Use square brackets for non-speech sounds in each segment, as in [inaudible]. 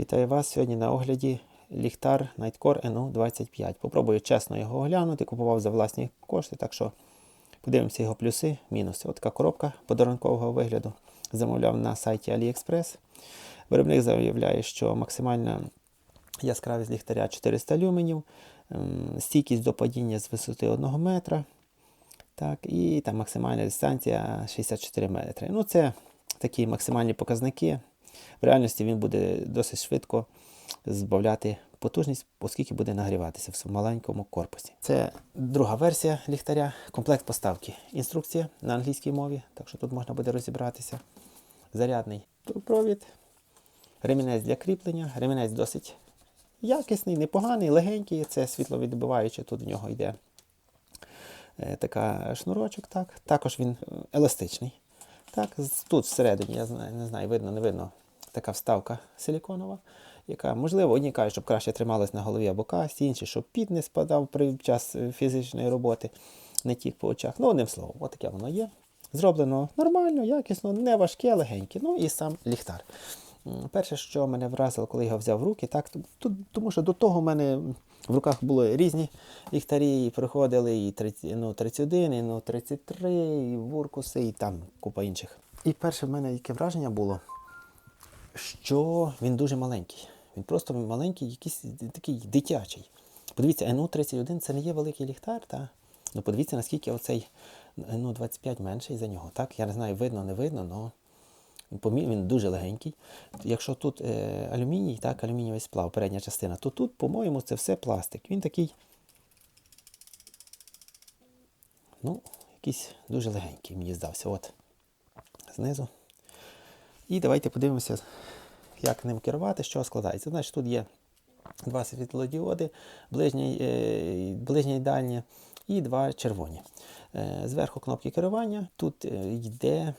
Вітаю вас сьогодні на огляді ліхтар Nightcore NU25. Попробую чесно його оглянути, купував за власні кошти, так що подивимося його плюси, мінуси. Ось така коробка подарункового вигляду. Замовляв на сайті AliExpress. Виробник заявляє, що максимальна яскравість ліхтаря 400 люменів, ем, стійкість до падіння з висоти 1 метра. Так, і там максимальна дистанція 64 метри. Ну, це такі максимальні показники. В реальності він буде досить швидко збавляти потужність, оскільки буде нагріватися в маленькому корпусі. Це друга версія ліхтаря, комплект поставки. Інструкція на англійській мові, так що тут можна буде розібратися. Зарядний провід, ремінець для кріплення. Ремінець досить якісний, непоганий, легенький. Це світловідбиваюче, тут в нього йде е, така шнурочок. Так. Також він е, еластичний. Так, тут всередині, я не знаю, видно, не видно, така вставка силіконова, яка, можливо, одні кажуть, щоб краще трималась на голові або касті, інші, щоб під не спадав при час е, фізичної роботи, не тік по очах. Ну, одним словом, от таке воно є. Зроблено нормально, якісно, не важке, легеньке. Ну і сам ліхтар. Перше, що мене вразило, коли я його взяв в руки, так, тому що до того в мене в руках були різні ліхтарі, і приходили і 30, ну, 31, і ну, 33, і вуркуси, і там купа інших. І перше в мене яке враження було, що він дуже маленький. Він просто маленький, якийсь такий дитячий. Подивіться, НУ-31 це не є великий ліхтар, та? Ну подивіться, наскільки оцей НУ-25 менший за нього. Так? Я не знаю, видно, не видно, але він, він дуже легенький. Якщо тут е, алюміній, так, алюмінієвий сплав, передня частина, то тут, по-моєму, це все пластик. Він такий, ну, якийсь дуже легенький, мені здався. От, знизу. І давайте подивимося, як ним керувати, що складається. Значить, тут є два світлодіоди, ближній, е, ближнє і дальнє, і два червоні. Е, Зверху кнопки керування. Тут е, йде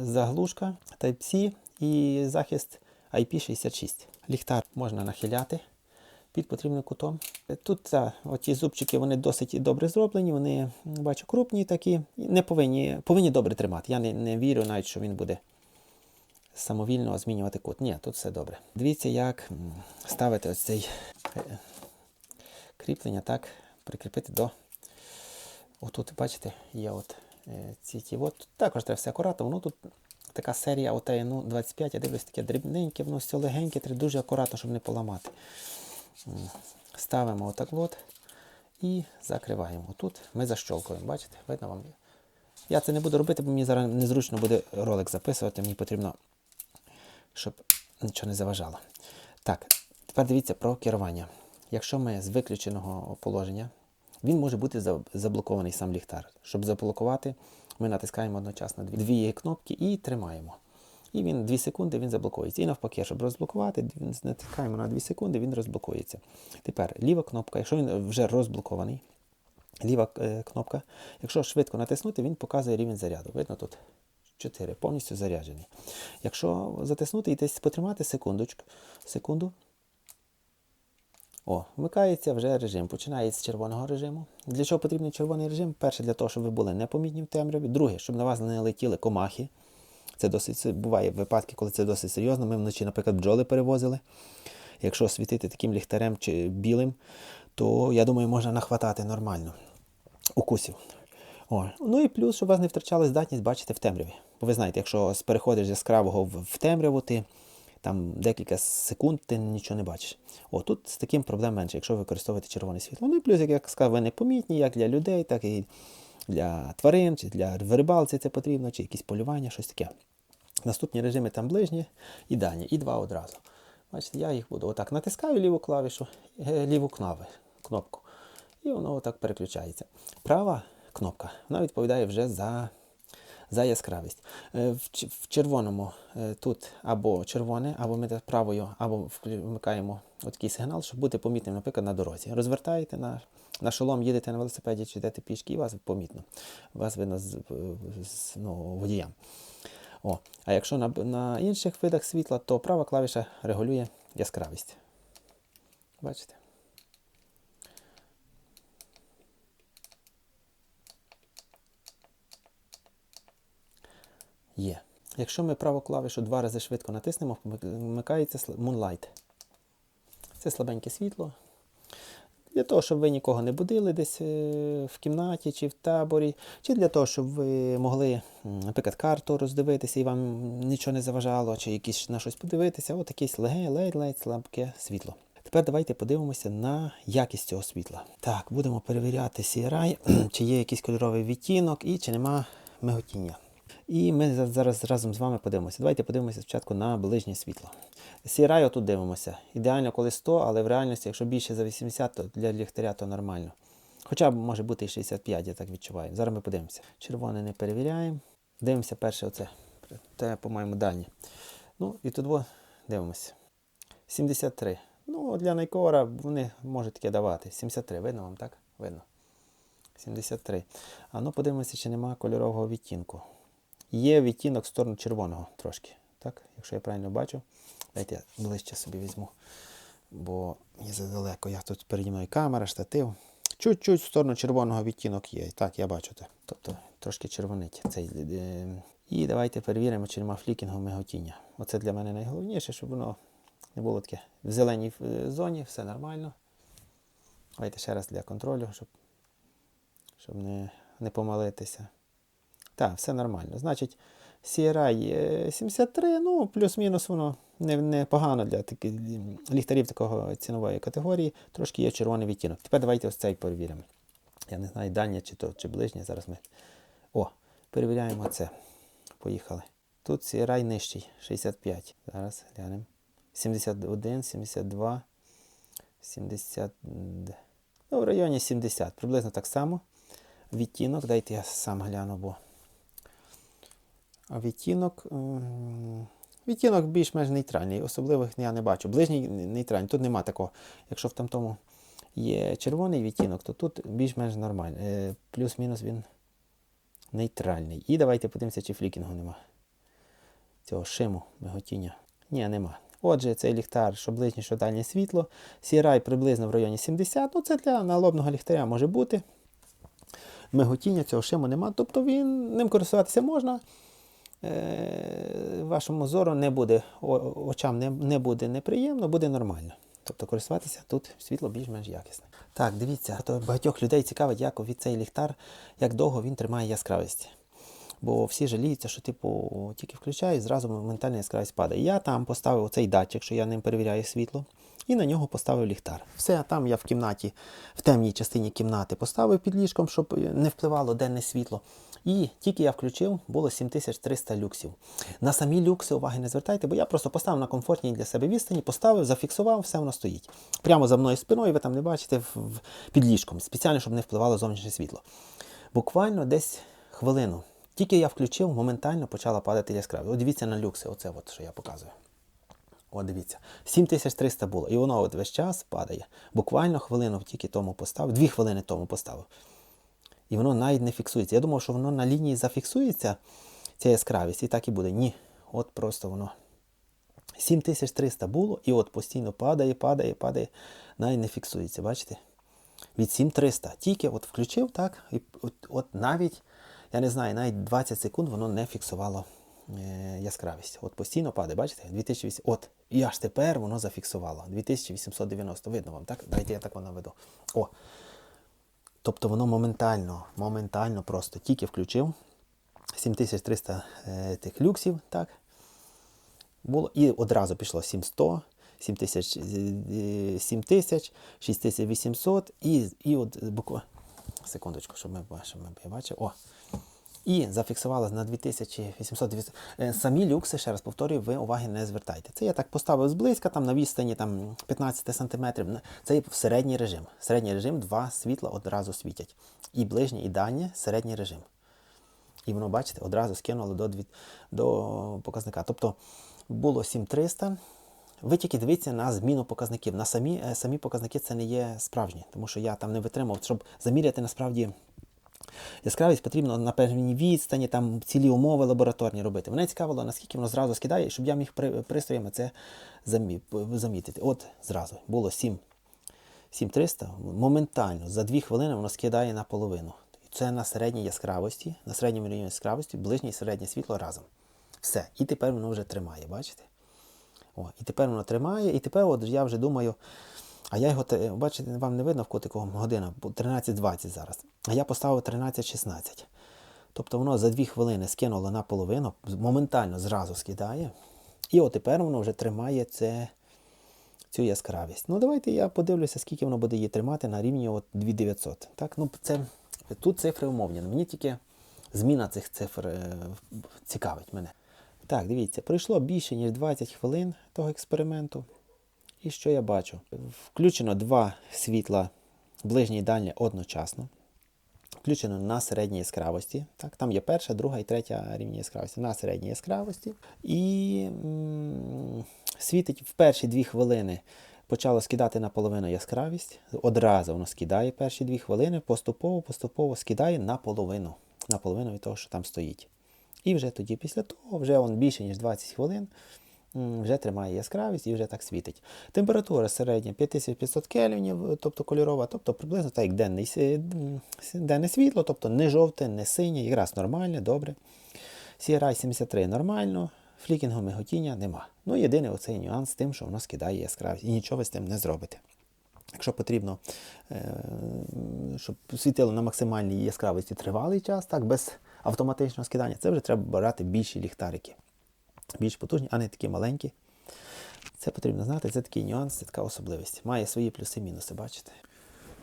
заглушка Type-C і захист IP66. Ліхтар можна нахиляти під потрібним кутом. Тут та, оті зубчики вони досить добре зроблені, вони бачу крупні такі, не повинні, повинні добре тримати. Я не, не вірю навіть, що він буде самовільно змінювати кут. Ні, тут все добре. Дивіться, як ставити ось цей е, кріплення, так, прикріпити до. Отут, бачите, є от е, ці ті. От. Також треба все акуратно. Воно тут така серія ну, 25, я дивлюсь, таке дрібненьке, воно все легеньке, треба дуже акуратно, щоб не поламати. Ставимо отак от і закриваємо. Тут ми защолкуємо, бачите, видно вам. Я це не буду робити, бо мені зараз незручно буде ролик записувати. Мені потрібно, щоб нічого не заважало. Так, тепер дивіться про керування. Якщо ми з виключеного положення, він може бути заблокований сам ліхтар. Щоб заблокувати, ми натискаємо одночасно дві, кнопки і тримаємо. І він 2 секунди він заблокується. І навпаки, щоб розблокувати, натискаємо на 2 секунди, він розблокується. Тепер ліва кнопка, якщо він вже розблокований, ліва е, кнопка. Якщо швидко натиснути, він показує рівень заряду. Видно тут 4, повністю заряджений. Якщо затиснути і десь потримати секундочку, секунду. О, вмикається вже режим. Починає з червоного режиму. Для чого потрібен червоний режим? Перше, для того, щоб ви були непомітні в темряві. Друге, щоб на вас не летіли комахи. Це досить буває випадки, коли це досить серйозно. Ми вночі, наприклад, бджоли перевозили. Якщо світити таким ліхтарем чи білим, то я думаю, можна нахватати нормально укусів. О. Ну і плюс, щоб у вас не втрачала здатність бачити в темряві. Бо ви знаєте, якщо переходиш з яскравого в темряву, ти там декілька секунд ти нічого не бачиш. О, тут з таким проблем менше, якщо ви використовуєте червоне світло. Ну і плюс, як я сказав, ви непомітні, як для людей, так і для тварин, чи для рибалці це потрібно, чи якісь полювання, щось таке. Наступні режими там ближні і дальні, і два одразу. Бачите, я їх буду отак натискаю ліву клавішу, е, ліву кнави, кнопку. І воно отак переключається. Права кнопка вона відповідає вже за, за яскравість. Е, В, червоному е, тут або червоне, або ми правою, або вмикаємо такий сигнал, щоб бути помітним, наприклад, на дорозі. Розвертаєте на, на шолом, їдете на велосипеді чи йдете пішки, і вас помітно. Вас видно з, з ну, водіям. О, а якщо на, на інших видах світла, то права клавіша регулює яскравість. Бачите? Є. Якщо ми праву клавішу два рази швидко натиснемо, вмикається Moonlight. Це слабеньке світло. Для того, щоб ви нікого не будили десь е, в кімнаті чи в таборі, чи для того, щоб ви могли, наприклад, карту роздивитися і вам нічого не заважало, чи якісь на щось подивитися, от якесь ледь-ледь слабке світло. Тепер давайте подивимося на якість цього світла. Так, будемо перевіряти CRI, [clears throat] чи є якийсь кольоровий відтінок і чи нема миготіння. І ми зараз разом з вами подивимося. Давайте подивимося спочатку на ближнє світло. CRI отут дивимося. Ідеально, коли 100, але в реальності, якщо більше за 80, то для ліхтаря то нормально. Хоча б може бути і 65, я так відчуваю. Зараз ми подивимося. Червоне не перевіряємо. Дивимося перше оце. Те, по-моєму, дальнє. Ну, і тут дивимося. 73. Ну, для Найкора вони можуть таке давати. 73, видно вам, так? Видно. 73. А ну подивимося, чи нема кольорового відтінку. Є відтінок в сторону червоного трошки. Так, якщо я правильно бачу. Дайте я ближче собі візьму. Бо є задалеко. Я тут переді мною камера, штатив. Чуть-чуть в сторону червоного відтінок є. Так, я бачу це. Тобто трошки червонить цей. е, І давайте перевіримо, чи нема флікінгу миготіння. Оце для мене найголовніше, щоб воно не було таке. В зеленій е, зоні все нормально. Давайте ще раз для контролю, щоб, щоб не, не помилитися. Так, все нормально. Значить, CRI е, 73, ну, плюс-мінус воно не, не для таких ліхтарів такого цінової категорії. Трошки є червоний відтінок. Тепер давайте ось цей перевіримо. Я не знаю, дальнє чи то, чи ближнє. Зараз ми. О, перевіряємо це. Поїхали. Тут CRI нижчий, 65. Зараз глянемо. 71, 72, 70. Ну, в районі 70. Приблизно так само. Відтінок, дайте я сам гляну, бо. А відтінок. Відтінок більш-менш нейтральний, особливих я не бачу. Ближній нейтральний, тут нема такого. Якщо в там тому є червоний відтінок, то тут більш-менш нормальний. Е, Плюс-мінус він нейтральний. І давайте подивимося, чи флікінгу нема. Цього шиму, миготіння. Ні, нема. Отже, цей ліхтар, що ближнє, що дальнє світло. CRI приблизно в районі 70. Ну, це для налобного ліхтаря може бути. Миготіння цього шиму нема. Тобто він ним користуватися можна. Е, вашому зору не буде, очам не, не буде неприємно, буде нормально. Тобто користуватися тут світло більш-менш якісне. Так, дивіться, то багатьох людей цікавить, як від цей ліхтар, як довго він тримає яскравість. Бо всі жаліються, що типу тільки включають, зразу моментальна яскравість падає. Я там поставив цей датчик, що я ним перевіряю світло, і на нього поставив ліхтар. Все, там я в кімнаті, в темній частині кімнати поставив під ліжком, щоб не впливало денне світло. І тільки я включив, було 7300 люксів. На самі люкси уваги не звертайте, бо я просто поставив на комфортній для себе відстані, поставив, зафіксував, все воно стоїть. Прямо за мною спиною, ви там не бачите під ліжком, спеціально, щоб не впливало зовнішнє світло. Буквально десь хвилину. Тільки я включив, моментально почала падати яскравість. От дивіться на люкси, оце от, що я показую. От дивіться, 7300 було. І воно от весь час падає. Буквально хвилину тільки тому поставив, дві хвилини тому поставив. І воно навіть не фіксується. Я думав, що воно на лінії зафіксується, ця яскравість, і так і буде. Ні. От просто воно. 7300 було, і от постійно падає, падає, падає, навіть не фіксується, бачите? Від 7300. Тільки от включив так, і от, от навіть, я не знаю, навіть 20 секунд воно не фіксувало е, яскравість. От постійно падає, бачите? 2008. От, і аж тепер воно зафіксувало. 2890. Видно вам, так? Давайте я так воно веду. О. Тобто воно моментально, моментально просто тільки включив 7300 е, тих люксів, так? Було, і одразу пішло 7100, 7000, е, 7000, 6800 і, і от буквально, секундочку, щоб ми бачили, щоб ми бачив. О, і зафіксувалось на 2800. Е, Самі люкси, ще раз повторюю, ви уваги не звертайте. Це я так поставив зблизька, там на відстані там, 15 см. Це в середній режим. Середній режим два світла одразу світять. І ближнє, і дальнє середній режим. І воно, бачите, одразу скинуло до, до показника. Тобто було 7300. Ви тільки дивіться на зміну показників. На самі, е, самі показники це не є справжні, тому що я там не витримав, щоб заміряти насправді яскравість потрібно на певній відстані, там цілі умови лабораторні робити. Мене цікавило, наскільки воно зразу скидає, щоб я міг при, пристроями це замітити. От зразу було 7. 7300 моментально за 2 хвилини воно скидає наполовину. Це на середній яскравості, на середньому рівні яскравості, ближнє і середнє світло разом. Все. І тепер воно вже тримає, бачите? О, і тепер воно тримає, і тепер от я вже думаю, а я його, бачите, вам не видно в котику година, бо 13.20 зараз. А я поставив 13.16. Тобто воно за 2 хвилини скинуло наполовину, моментально зразу скидає. І от тепер воно вже тримає це, цю яскравість. Ну давайте я подивлюся, скільки воно буде її тримати на рівні от 2900. Так, ну це, тут цифри умовні. Мені тільки зміна цих цифр е, цікавить мене. Так, дивіться, пройшло більше, ніж 20 хвилин того експерименту. І що я бачу? Включено два світла ближнє і дальнє одночасно. Включено на середній яскравості. Так, там є перша, друга і третя рівні яскравості. На середній яскравості. І світить в перші дві хвилини. Почало скидати наполовину яскравість. Одразу воно скидає перші дві хвилини, поступово, поступово скидає наполовину. Наполовину від того, що там стоїть. І вже тоді, після того, вже он більше, ніж 20 хвилин, вже тримає яскравість і вже так світить. Температура середня 5500 кельвінів, тобто кольорова, тобто приблизно так як денний, с- денне світло, тобто не жовте, не синє, якраз нормальне, добре. CRI 73 нормально, флікінгу миготіння нема. Ну, єдиний оцей нюанс з тим, що воно скидає яскравість. І нічого ви з тим не зробите. Якщо потрібно, е, щоб світило на максимальній яскравості тривалий час, так, без автоматичного скидання, це вже треба брати більші ліхтарики. Більш потужні, а не такі маленькі. Це потрібно знати, це такий нюанс, це така особливість. Має свої плюси-мінуси, бачите?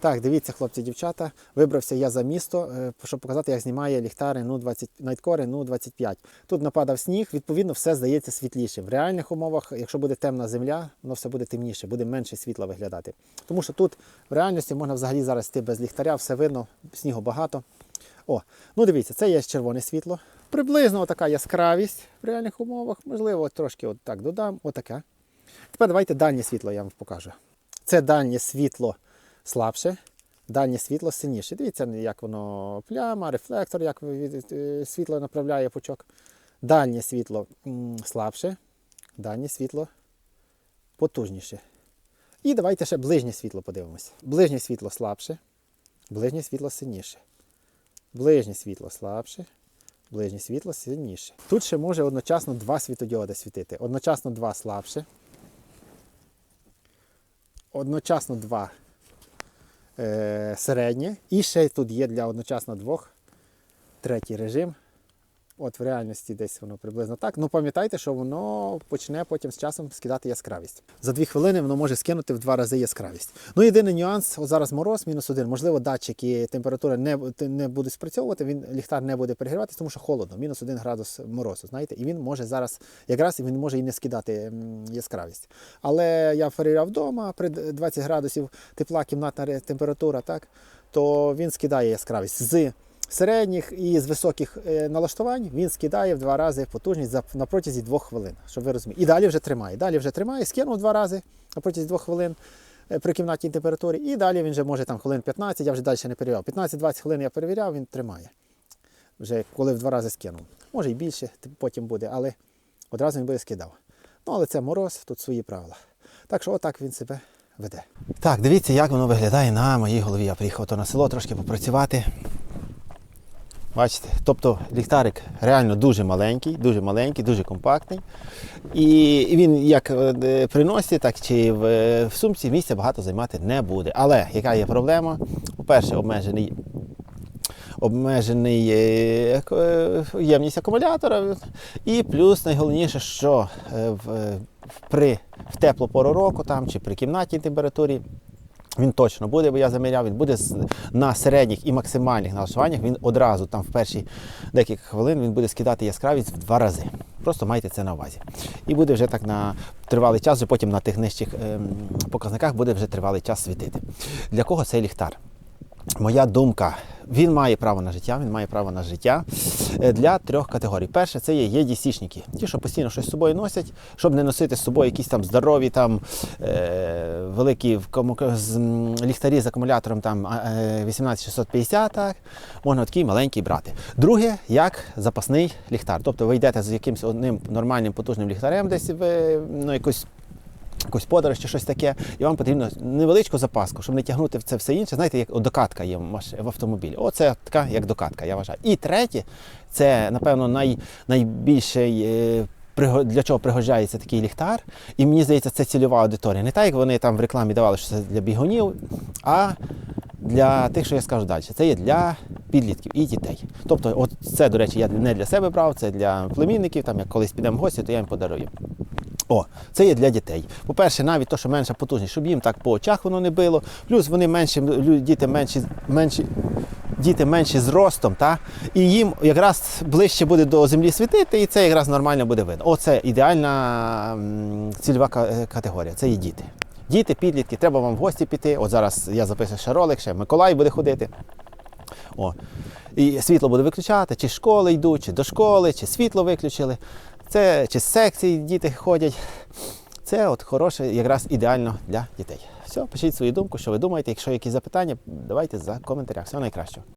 Так, дивіться, хлопці, дівчата. Вибрався я за місто, е, щоб показати, як знімає ліхтари ну 20, Найткори ну 25. Тут нападав сніг, відповідно, все здається світліше. В реальних умовах, якщо буде темна земля, воно все буде темніше, буде менше світла виглядати. Тому що тут в реальності можна взагалі зараз йти без ліхтаря, все видно, снігу багато. О, ну дивіться, це є червоне світло. Приблизно така яскравість в реальних умовах. Можливо, трошки от так додам. Отаке. Тепер давайте дальнє світло я вам покажу. Це дальнє світло слабше, дальнє світло сильніше. Дивіться, як воно пляма, рефлектор, як е, світло направляє пучок. Дальнє світло слабше, дальнє світло потужніше. І давайте ще ближнє світло подивимося. Ближнє світло слабше, ближнє світло сильніше. Ближнє світло слабше, ближнє світло сильніше. Тут ще може одночасно два світодіоди світити. Одночасно два слабше. Одночасно два е, середнє. І ще тут є для одночасно двох третій режим. От в реальності десь воно приблизно так. Ну пам'ятайте, що воно почне потім з часом скидати яскравість. За дві хвилини воно може скинути в два рази яскравість. Ну єдиний нюанс, от зараз мороз, мінус один. Можливо, датчики температури не, не будуть спрацьовувати, він ліхтар не буде перегріватися, тому що холодно, мінус один градус морозу. Знаєте, і він може зараз, якраз він може і не скидати яскравість. Але я перевіряв вдома при 20 градусів тепла, кімнатна температура, так, то він скидає яскравість з середніх і з високих е, налаштувань він скидає в два рази потужність на протязі двох хвилин, щоб ви розуміли. І далі вже тримає. Далі вже тримає, скинув два рази на протязі двох хвилин е, при кімнатній температурі, і далі він вже може там хвилин 15, я вже далі не перевіряв. 15-20 хвилин я перевіряв, він тримає. Вже коли в два рази скинув. Може і більше потім буде, але одразу він буде скидав. Ну, але це мороз, тут свої правила. Так що отак він себе веде. Так, дивіться, як воно виглядає на моїй голові. Я приїхав то на село трошки попрацювати. Бачите, тобто ліхтарик реально дуже маленький, дуже маленький, дуже компактний. І він як е, при носі, так чи в, е, в сумці місця багато займати не буде. Але яка є проблема? По-перше, обмежений. Обмежений е, ємність акумулятора, і плюс найголовніше, що при в теплу пору року там, чи при кімнатній температурі він точно буде, бо я заміряв, він буде на середніх і максимальних налаштуваннях. Він одразу там в перші декілька хвилин він буде скидати яскравість в два рази. Просто майте це на увазі. І буде вже так на тривалий час, вже потім на тих нижчих ем, показниках буде вже тривалий час світити. Для кого цей ліхтар? Моя думка, він має право на життя, він має право на життя е, для трьох категорій. Перше, це є єдісічники, ті, що постійно щось з собою носять, щоб не носити з собою якісь там здорові, там е, великі ліхтарі з акумулятором там е, 18650, так, можна такий маленький брати. Друге, як запасний ліхтар. Тобто ви йдете з якимось одним нормальним потужним ліхтарем, десь ви ну, якось якусь подорож чи щось таке, і вам потрібно невеличку запаску, щоб не тягнути в це все інше. Знаєте, як докатка є в, автомобілі. Оце така як докатка, я вважаю. І третє, це напевно най... найбільший. е, Для чого пригождається такий ліхтар, і мені здається, це цільова аудиторія. Не так, як вони там в рекламі давали, що це для бігунів, а для тих, що я скажу далі. Це є для підлітків і дітей. Тобто, от це, до речі, я не для себе брав, це для племінників. Там як колись підемо в гості, то я їм подарую. О, це є для дітей. По-перше, навіть то, що менша потужність, щоб їм так по очах воно не било. Плюс вони менші, діти менші, менші, діти менші зростом, та? і їм якраз ближче буде до землі світити, і це якраз нормально буде видно. О, це ідеальна цільова е, категорія. Це є діти. Діти, підлітки, треба вам в гості піти. От зараз я записую ще ролик, ще Миколай буде ходити. О. І світло буде виключати, чи школи йдуть, чи до школи, чи світло виключили. Це чи секції діти ходять. Це от хороше, якраз ідеально для дітей. Все, пишіть свою думку, що ви думаєте. Якщо якісь запитання, давайте за коментарях. Всього найкращого.